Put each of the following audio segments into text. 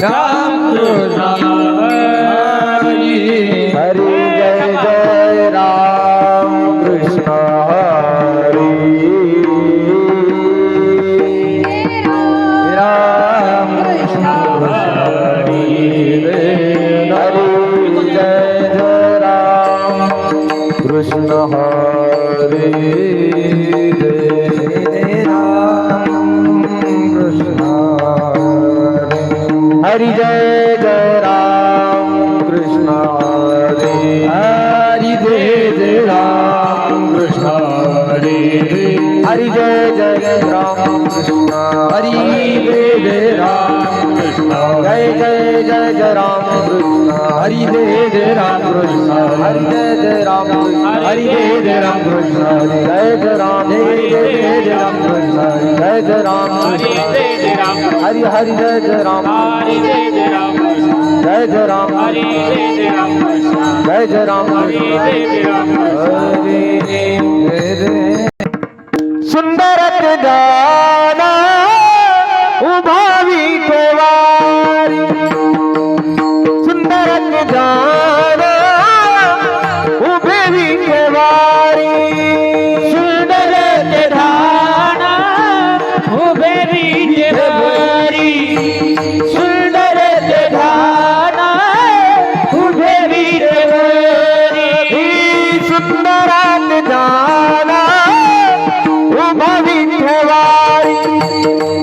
Ram Ram Ram. Hari જય જય રામ કૃષ્ણ હરિ જય જય રામ કૃષ્ણ હરિ જય જય રામ હરિ જય જય રામ કૃષ્ણ હરિ જય જય રામ હરિ હરિ જય જય રામ હરિ જય જય રામ જય જય રામ હરિ જય જય રામ હરિ સુંદર ગાના है वारी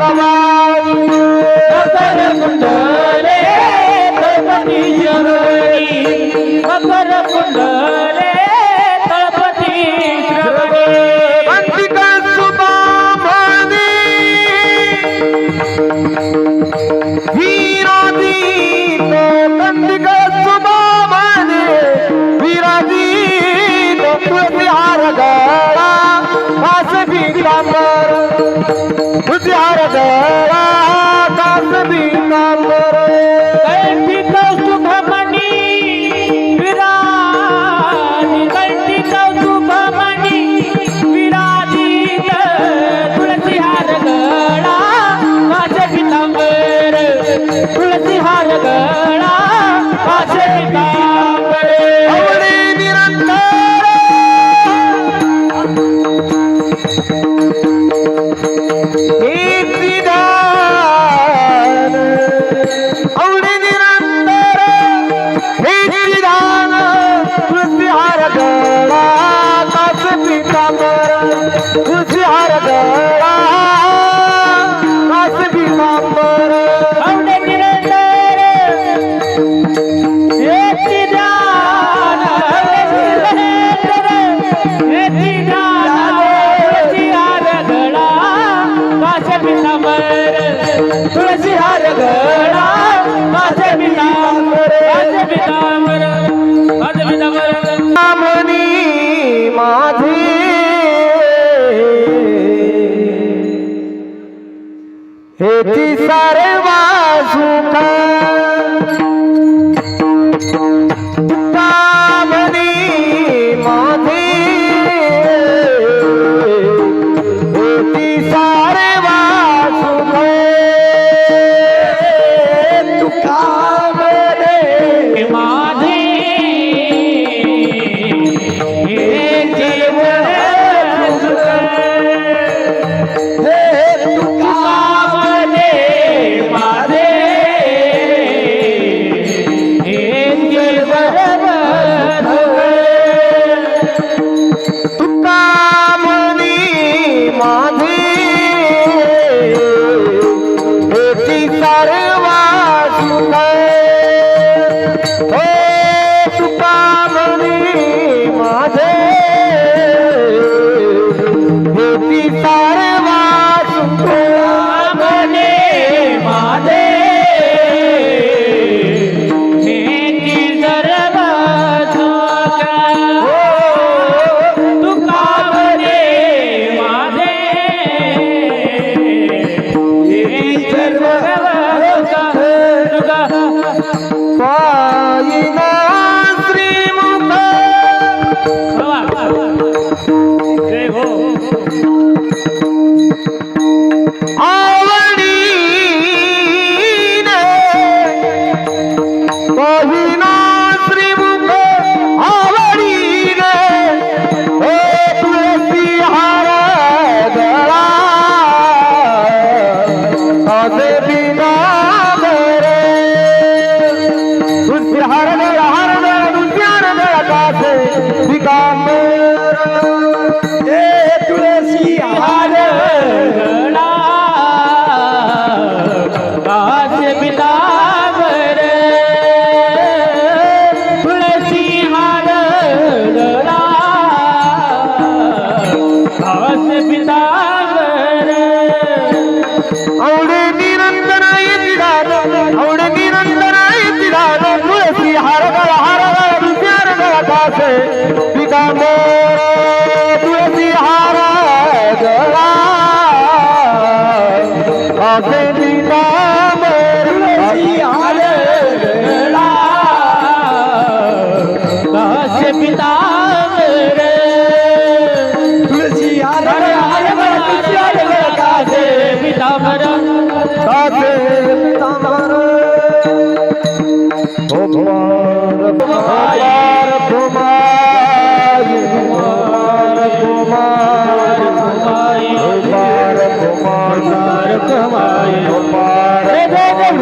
ప్రభావం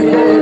Yeah.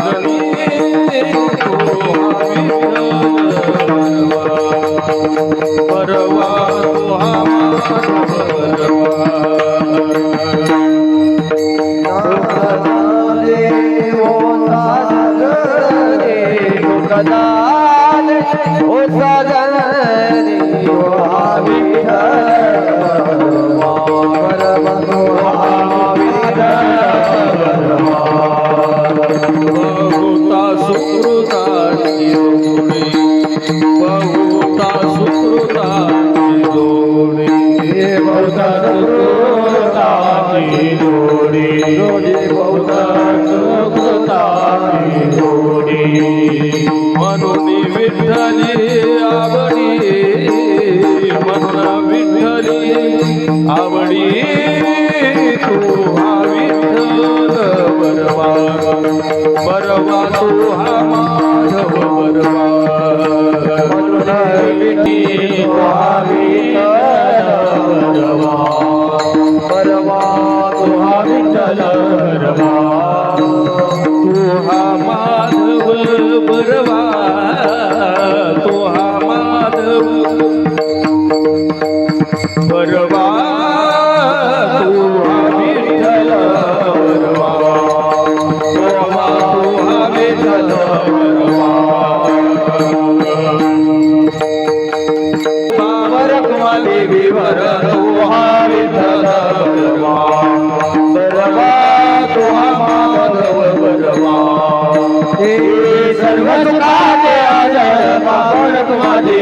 রাজন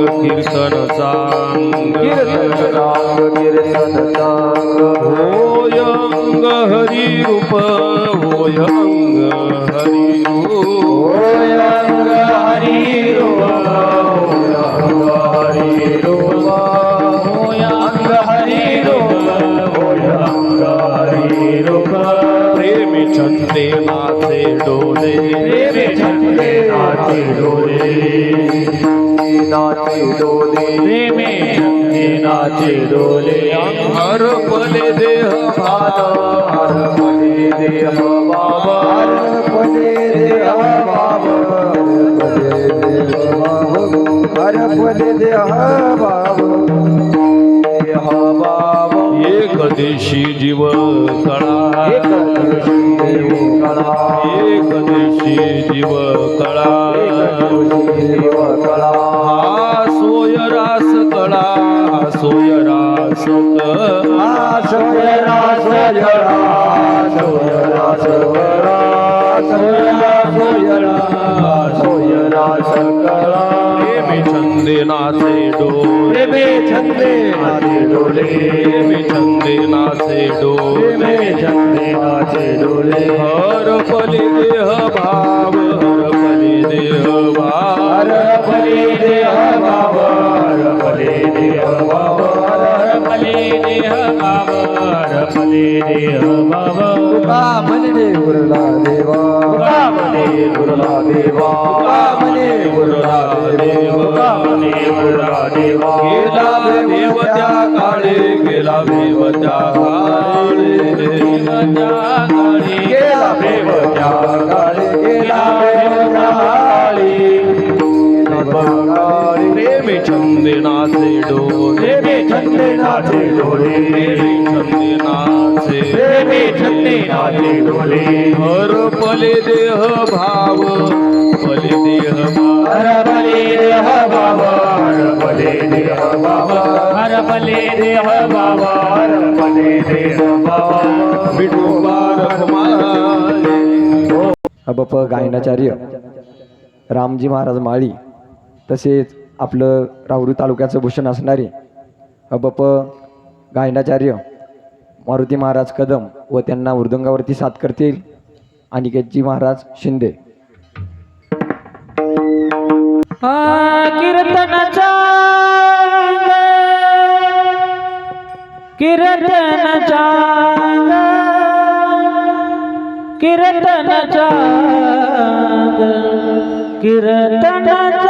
રાંગ કીર્તન સાંગ કીર્તન રાંગ કીર્તન સાંગ હોયંગ હરિ રૂપ હોયંગ હરિ રૂપ હોયંગ હરિ રૂપ હરિ રૂપ હોયંગ હરિ રૂપ હોયંગ હરિ રૂપ પ્રેમ છંદે નાથે ડોલે પ્રેમ છંદે નાથે ડોલે નાચે ડોલે પ્રેમે ઝુમકે નાચે ડોલે હર ભલે દેહ ભાલા હર ભલે દેહ બાબા હર ભલે દેહ બાબા હર ભલે દેહ બાબા દેહ બાબા एक देशी जीव कळा एक देशी जीव कळा सोय रास कळा. हा सोय रास सोय रास सोय छंदे नाचे डोले। प्रेमे छंदे नाचे डोले। प्रेमी छंदे नाचे डोले। प्रेमे छंदे नाचे डोले। हर पले देह भाव हर पले देह भाव। हर फले देह बाब हर फले देह बाब फले देह तुका म्हणे गुरुला देवा. तुका म्हणे देवा. तुका म्हणे गुरुला देव. तुका म्हणे देवा. गेला देव त्या काळे. गेला देव त्या काळे. गेला देव त्या काळी गेला देव त्या छंदे नाचे डोले प्रेमे छंदे नाचे डोले प्रेमी छंदे नाचे प्रेमे छंदे नाचे डोले हर पले देह भाव पले देह भाव. हर भले देह बाबा हर भले देह बाबा हर भले देह बाबा हर भले देह बाबा विठोबा रखमाले अबप गायनाचार्य रामजी महाराज माळी तसेच आपलं राहुरी तालुक्याचं भूषण असणारे अबप गायनाचार्य मारुती महाराज कदम व त्यांना मृदंगावरती साथ करतील अनिकेतजी महाराज शिंदे. कीर्तनाचा कीर्तनाचा कीर्तनाचा कीर्तनाचा कीर्तनाचा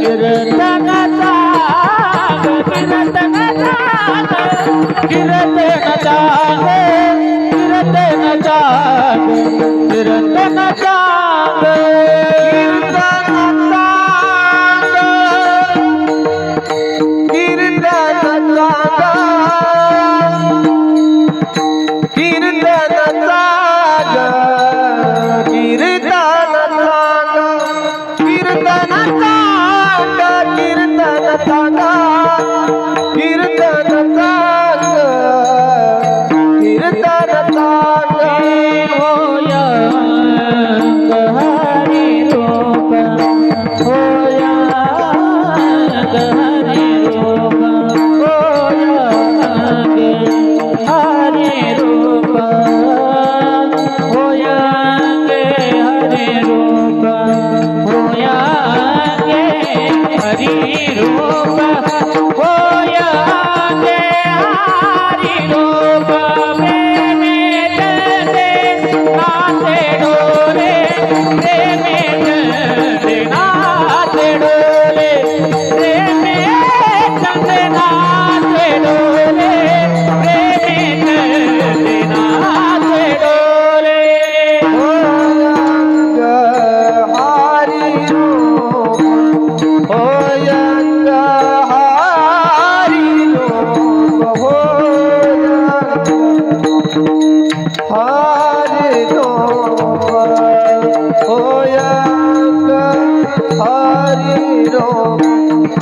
चांग कीर्तन चांग कीर्तन चांग कीर्तन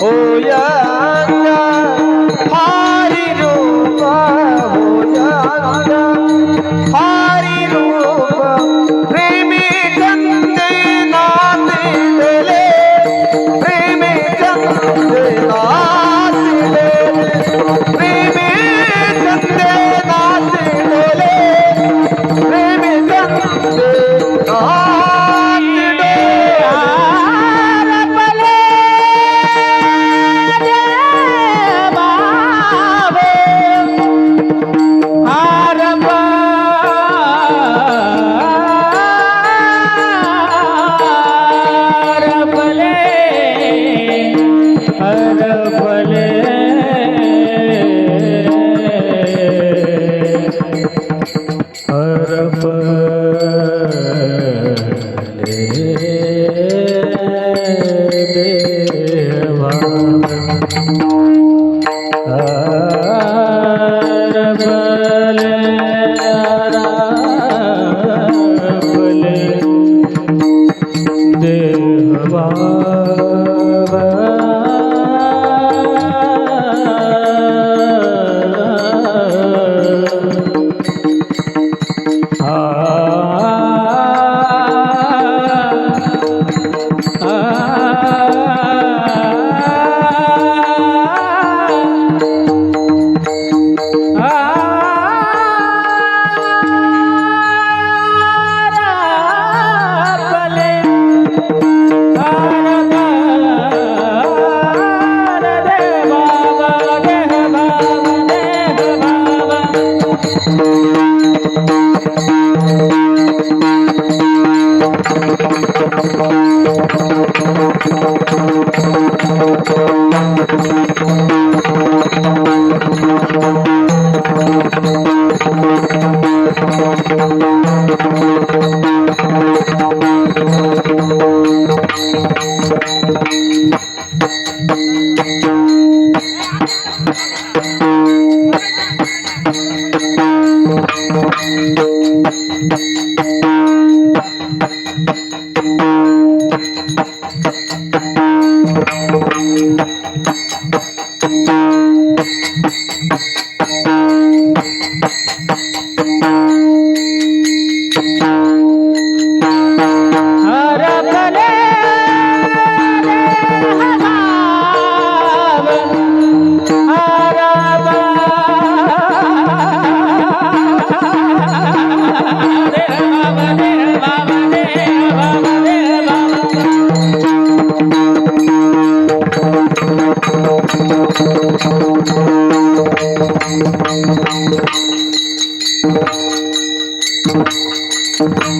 oh yeah. Thank you.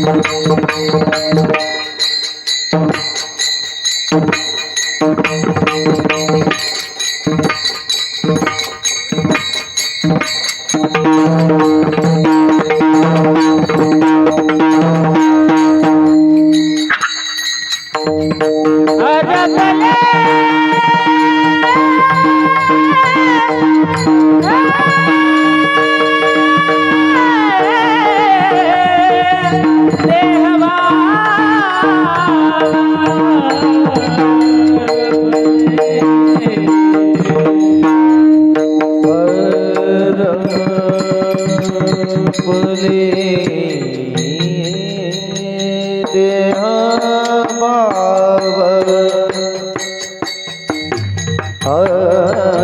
Thank you. Ah